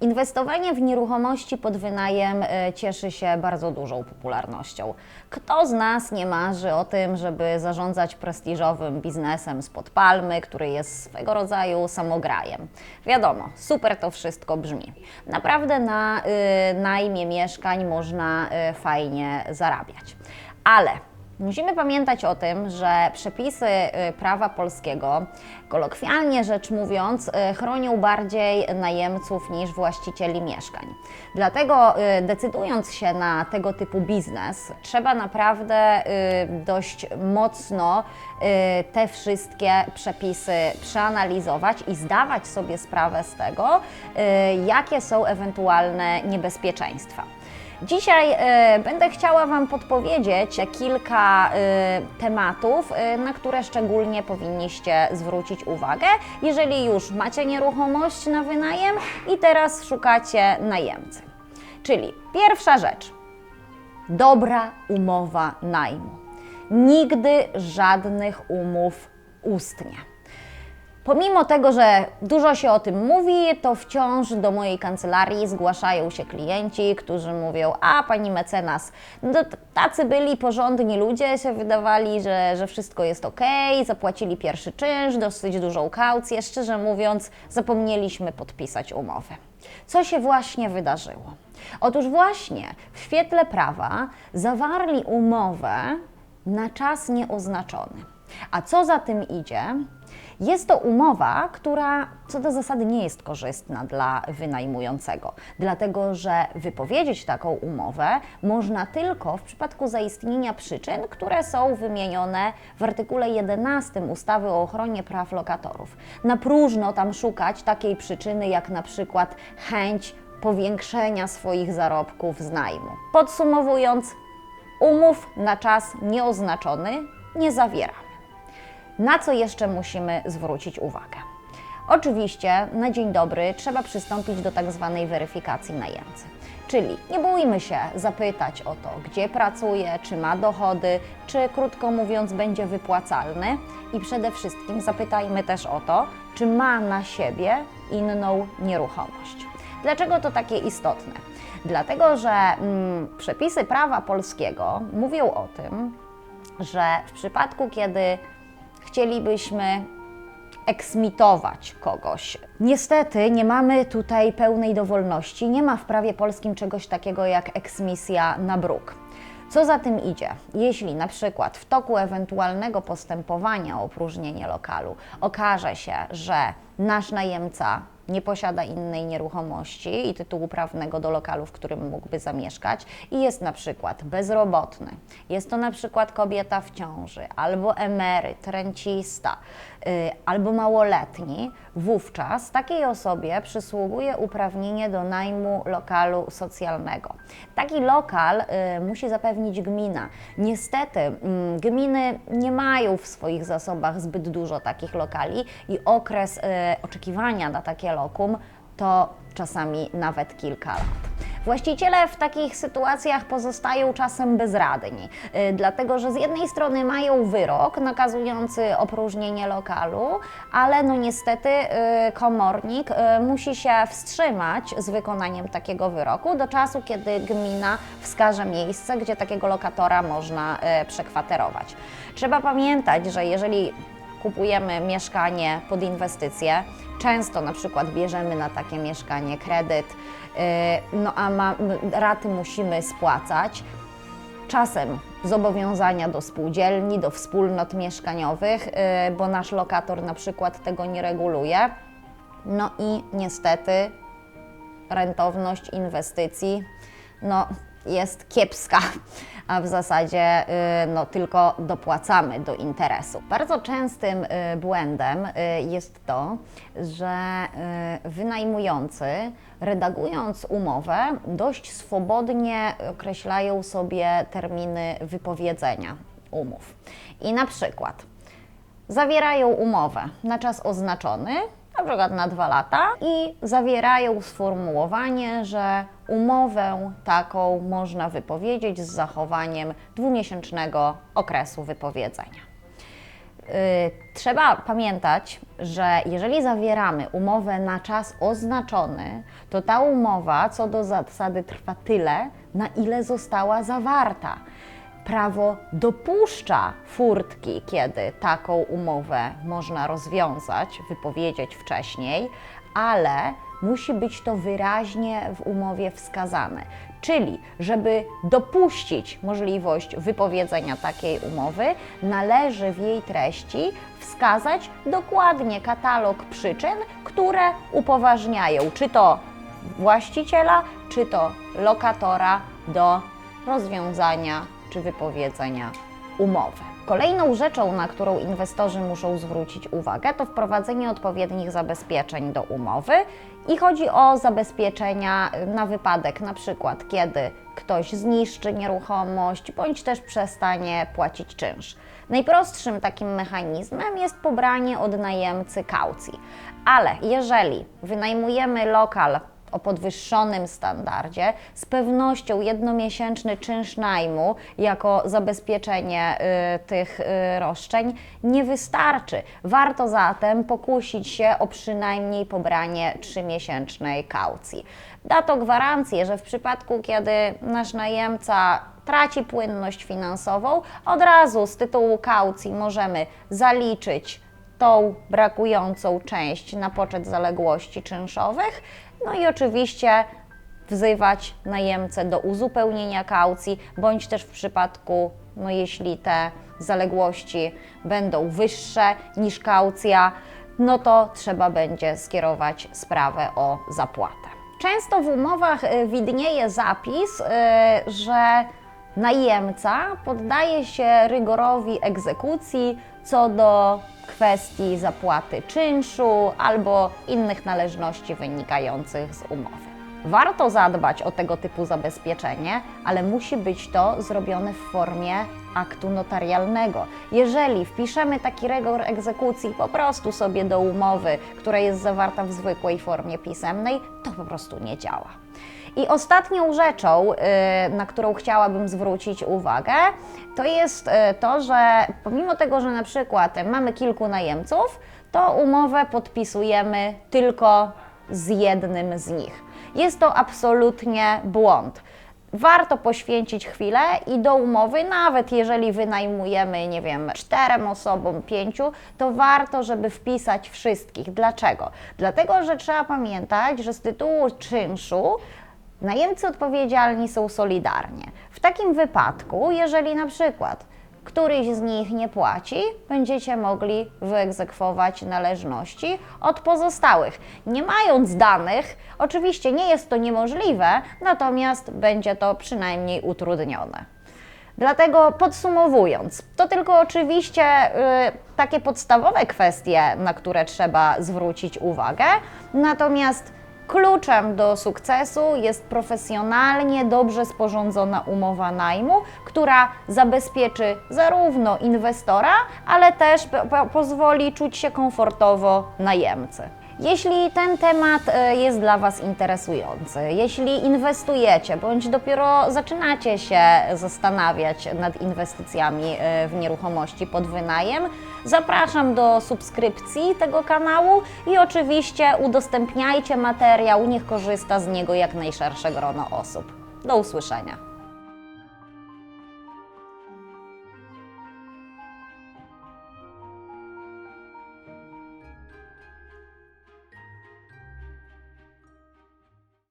Inwestowanie w nieruchomości pod wynajem e, cieszy się bardzo dużą popularnością. Kto z nas nie marzy o tym, żeby zarządzać prestiżowym biznesem spod palmy, który jest swego rodzaju samograjem? Wiadomo, super to wszystko brzmi. Naprawdę na y, najmie mieszkań można y, fajnie zarabiać. Ale Musimy pamiętać o tym, że przepisy y, prawa polskiego, kolokwialnie rzecz mówiąc, y, chronią bardziej najemców niż właścicieli mieszkań. Dlatego y, decydując się na tego typu biznes, trzeba naprawdę dość mocno te wszystkie przepisy przeanalizować i zdawać sobie sprawę z tego, jakie są ewentualne niebezpieczeństwa. Dzisiaj y, będę chciała Wam podpowiedzieć kilka y, tematów, y, na które szczególnie powinniście zwrócić uwagę, jeżeli już macie nieruchomość na wynajem i teraz szukacie najemcy. Czyli pierwsza rzecz. Dobra umowa najmu. Nigdy żadnych umów ustnie. Pomimo tego, że dużo się o tym mówi, to wciąż do mojej kancelarii zgłaszają się klienci, którzy mówią: A pani mecenas, no tacy byli porządni ludzie, się wydawali, że, że wszystko jest ok, zapłacili pierwszy czynsz, dosyć dużą kaucję. Szczerze mówiąc, zapomnieliśmy podpisać umowę. Co się właśnie wydarzyło? Otóż właśnie w świetle prawa zawarli umowę na czas nieoznaczony. A co za tym idzie? Jest to umowa, która co do zasady nie jest korzystna dla wynajmującego, dlatego że wypowiedzieć taką umowę można tylko w przypadku zaistnienia przyczyn, które są wymienione w artykule 11 ustawy o ochronie praw lokatorów. Na próżno tam szukać takiej przyczyny jak na przykład chęć powiększenia swoich zarobków z najmu. Podsumowując, umów na czas nieoznaczony nie zawiera. Na co jeszcze musimy zwrócić uwagę? Oczywiście na dzień dobry trzeba przystąpić do tak zwanej weryfikacji najemcy. Czyli nie bójmy się zapytać o to, gdzie pracuje, czy ma dochody, czy krótko mówiąc będzie wypłacalny i przede wszystkim zapytajmy też o to, czy ma na siebie inną nieruchomość. Dlaczego to takie istotne? Dlatego, że mm, przepisy prawa polskiego mówią o tym, że w przypadku, kiedy chcielibyśmy eksmitować kogoś. Niestety nie mamy tutaj pełnej dowolności, nie ma w prawie polskim czegoś takiego jak eksmisja na bruk. Co za tym idzie? Jeśli na przykład w toku ewentualnego postępowania o opróżnienie lokalu okaże się, że nasz najemca nie posiada innej nieruchomości i tytułu prawnego do lokalu, w którym mógłby zamieszkać i jest na przykład bezrobotny, jest to na przykład kobieta w ciąży, albo emeryt, rencista, yy, albo małoletni, wówczas takiej osobie przysługuje uprawnienie do najmu lokalu socjalnego. Taki lokal y, musi zapewnić gmina. Niestety y, gminy nie mają w swoich zasobach zbyt dużo takich lokali i okres y, oczekiwania na takie lokum to czasami nawet kilka lat. Właściciele w takich sytuacjach pozostają czasem bezradni, y, dlatego że z jednej strony mają wyrok nakazujący opróżnienie lokalu, ale no niestety y, komornik y, musi się wstrzymać z wykonaniem takiego wyroku do czasu, kiedy gmina wskaże miejsce, gdzie takiego lokatora można przekwaterować. Trzeba pamiętać, że jeżeli kupujemy mieszkanie pod inwestycje, często na przykład bierzemy na takie mieszkanie kredyt, y, no a ma, raty musimy spłacać. Czasem zobowiązania do spółdzielni, do wspólnot mieszkaniowych, y, bo nasz lokator na przykład tego nie reguluje. No i niestety rentowność inwestycji no, jest kiepska a w zasadzie y, no, tylko dopłacamy do interesu. Bardzo częstym y, błędem y, jest to, że wynajmujący, redagując umowę, dość swobodnie określają sobie terminy wypowiedzenia umów. I na przykład zawierają umowę na czas oznaczony, na przykład na dwa lata i zawierają sformułowanie, że umowę taką można wypowiedzieć z zachowaniem dwumiesięcznego okresu wypowiedzenia. trzeba pamiętać, że jeżeli zawieramy umowę na czas oznaczony, to ta umowa co do zasady trwa tyle, na ile została zawarta. Prawo dopuszcza furtki, kiedy taką umowę można rozwiązać, wypowiedzieć wcześniej, ale musi być to wyraźnie w umowie wskazane. Czyli, żeby dopuścić możliwość wypowiedzenia takiej umowy, należy w jej treści wskazać dokładnie katalog przyczyn, które upoważniają czy to właściciela, czy to lokatora do rozwiązania wypowiedzenia umowy. Kolejną rzeczą, na którą inwestorzy muszą zwrócić uwagę, to wprowadzenie odpowiednich zabezpieczeń do umowy i chodzi o zabezpieczenia na wypadek, na przykład kiedy ktoś zniszczy nieruchomość bądź też przestanie płacić czynsz. Najprostszym takim mechanizmem jest pobranie od najemcy kaucji. Ale jeżeli wynajmujemy lokal o podwyższonym standardzie, z pewnością jednomiesięczny czynsz najmu jako zabezpieczenie y, tych y, roszczeń nie wystarczy. Warto zatem pokusić się o przynajmniej pobranie trzymiesięcznej kaucji. Da to gwarancję, że w przypadku, kiedy nasz najemca traci płynność finansową, od razu z tytułu kaucji możemy zaliczyć tą brakującą część na poczet zaległości czynszowych, no i oczywiście wzywać najemcę do uzupełnienia kaucji, bądź też w przypadku, no jeśli te zaległości będą wyższe niż kaucja, no to trzeba będzie skierować sprawę o zapłatę. Często w umowach y, widnieje zapis, y, że najemca poddaje się rygorowi egzekucji co do kwestii zapłaty czynszu albo innych należności wynikających z umowy. Warto zadbać o tego typu zabezpieczenie, ale musi być to zrobione w formie aktu notarialnego. Jeżeli wpiszemy taki rygor egzekucji po prostu sobie do umowy, która jest zawarta w zwykłej formie pisemnej, to po prostu nie działa. I ostatnią rzeczą, y, na którą chciałabym zwrócić uwagę, to jest y, to, że pomimo tego, że na przykład mamy kilku najemców, to umowę podpisujemy tylko z jednym z nich. Jest to absolutnie błąd. Warto poświęcić chwilę i do umowy, nawet jeżeli wynajmujemy, nie wiem, czterem osobom, pięciu, to warto, żeby wpisać wszystkich. Dlaczego? Dlatego, że trzeba pamiętać, że z tytułu czynszu Najemcy odpowiedzialni są solidarnie. W takim wypadku, jeżeli na przykład któryś z nich nie płaci, będziecie mogli wyegzekwować należności od pozostałych. Nie mając danych, oczywiście nie jest to niemożliwe, natomiast będzie to przynajmniej utrudnione. Dlatego podsumowując, to tylko oczywiście y, takie podstawowe kwestie, na które trzeba zwrócić uwagę, natomiast Kluczem do sukcesu jest profesjonalnie, dobrze sporządzona umowa najmu, która zabezpieczy zarówno inwestora, ale też po pozwoli czuć się komfortowo najemcy. Jeśli ten temat e, jest dla Was interesujący, jeśli inwestujecie bądź dopiero zaczynacie się zastanawiać nad inwestycjami e, w nieruchomości pod wynajem, zapraszam do subskrypcji tego kanału i oczywiście udostępniajcie materiał, niech korzysta z niego jak najszersze grono osób. Do usłyszenia.